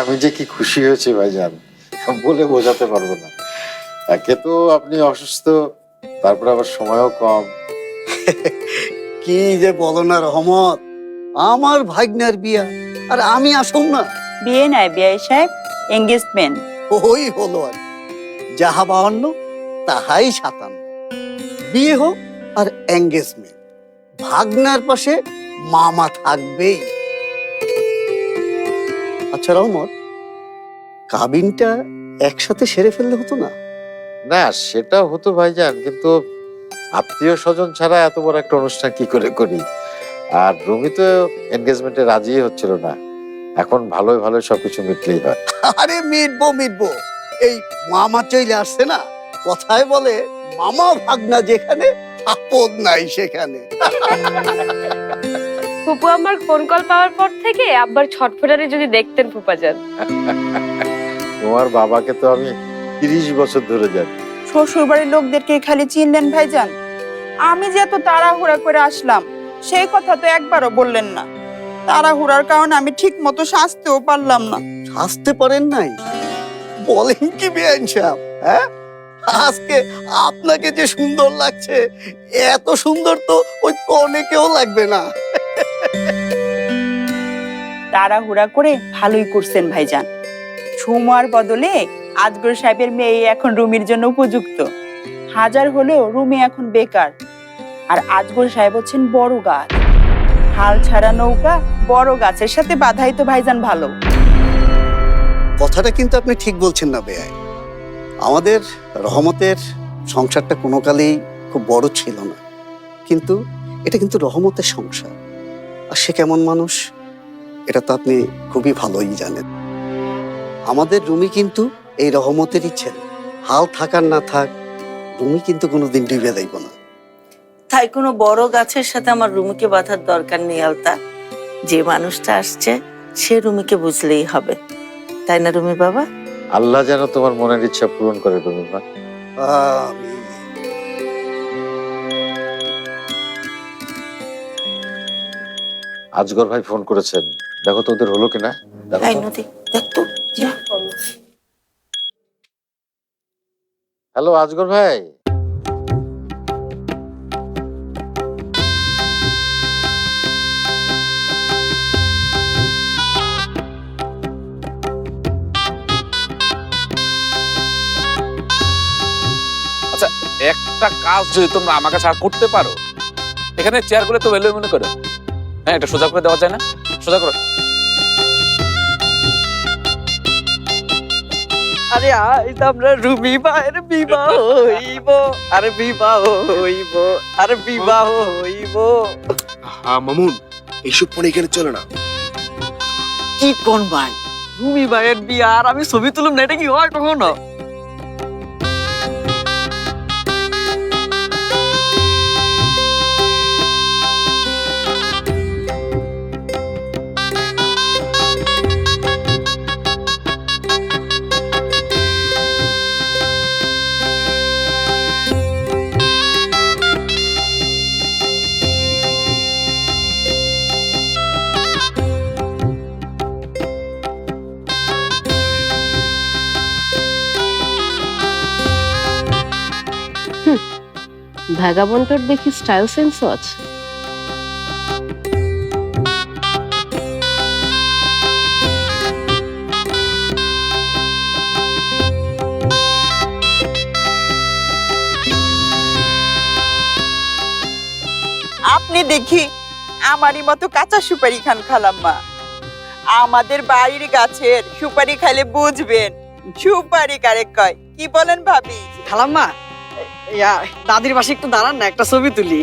আমি যে কি খুশি হয়েছি ভাইজান বলে বোঝাতে পারব না। একে তো আপনি অসুস্থ তারপর আবার সময়ও কম। কি যে বলো না রহমত আমার ভাগ্নার বিয়া আর আমি আসুম না। বিয়ে নাই বিয়ে সাহেব এঙ্গেজমেন্ট ওই হলো আর যাহা বাহান্ন তাহাই সাতান্ন। বিয়ে হোক আর এঙ্গেজমেন্ট ভাগনার পাশে মামা থাকবেই। আচ্ছা রহমত কাবিনটা একসাথে সেরে ফেললে হতো না। না সেটা হতো ভাইজান কিন্তু আত্মীয় স্বজন ছাড়া এত বড় একটা অনুষ্ঠান কি করে করি? আর রুমি তো এনগেজমেন্টে রাজি হচ্ছিল না। এখন ভালোই ভালোই সবকিছু মিটলেই হয়। আরে মিটবো মিটবো। এই মামা চলে আসছে না? কথায় বলে মামা ভাগনা যেখানে আপদ নাই সেখানে। ফুপু আমার ফোন কল পাওয়ার পর থেকে আব্বার ছটফটানি যদি দেখতেন ফুপা যান। তোমার বাবাকে তো আমি তিরিশ বছর ধরে জানি। শ্বশুর বাড়ির লোকদেরকে খালি চিনলেন ভাইজান। আমি যে এত তাড়াহুড়া করে আসলাম সেই কথা তো একবারও বললেন না। তাড়াহুড়ার কারণে আমি ঠিক মতো সাজতেও পারলাম না। আসতে পারেন নাই? বলেন কি বেআইন সাহেব হ্যাঁ? আজকে আপনাকে যে সুন্দর লাগছে এত সুন্দর তো ওই কনেকেও লাগবে না। তাড়াহুড়া করে ভালোই করছেন ভাইজান। সময়ের বদলে আজগর সাহেবের মেয়ে এখন রুমির জন্য উপযুক্ত। হাজার হলেও রুমি এখন বেকার। আর আজগর সাহেব হচ্ছেন বড় গাছ। হাল ছাড়া নৌকা বড় গাছের সাথে বাধাই তো ভাইজান ভালো। কথাটা কিন্তু আপনি ঠিক বলছেন না বেআই আমাদের রহমতের সংসারটা কোনো কালেই খুব বড় ছিল না। কিন্তু এটা কিন্তু রহমতের সংসার। আর সে কেমন মানুষ? এটা তো আপনি খুবই ভালোই জানেন। আমাদের রুমি কিন্তু এই রহমতেরই ছেলে। হাল থাকার না থাক রুমি কিন্তু কোনোদিন ডুবে দেব না। তাই কোনো বড় গাছের সাথে আমার রুমিকে বাঁধার দরকার নেই আলতা। যে মানুষটা আসছে সে রুমিকে বুঝলেই হবে। তাই না রুমি বাবা? আল্লাহ যেন তোমার মনের ইচ্ছা পূরণ করে রুমি মা। আমিন। আজগর ভাই ফোন করেছেন। দেখো তো ওদের হলো কিনা। হ্যালো আজগর ভাই। একটা কাজ যদি তোমরা আমাকে ছাড়া করতে পারো এখানে চেয়ার চেয়ারগুলো তো এলোই মনে করো। হ্যাঁ এটা সোজা করে দেওয়া যায় না। সোজা করো। আরে আজ আমরা রুমি ভাইয়ের বিবাহ হইব। আরে বিবাহ হইব। আরে বিবাহ হইব। হ্যাঁ মামুন এইসব পরে এখানে চলে না। কি কোন ভাই রুমি ভাইয়ের বিয়া আর আমি ছবি তুলুম না এটা কি হয় কখনো? ভ্যাগাবন্ডর দেখি স্টাইল সেন্সও আছে। আপনি দেখি আমারই মতো কাঁচা সুপারি খান খালাম্মা। আমাদের বাড়ির গাছের সুপারি খাইলে বুঝবেন সুপারি কারে কয়? কি বলেন ভাবি? খালাম্মা ইয়া দাদির পাশে একটু দাঁড়ান না একটা ছবি তুলি।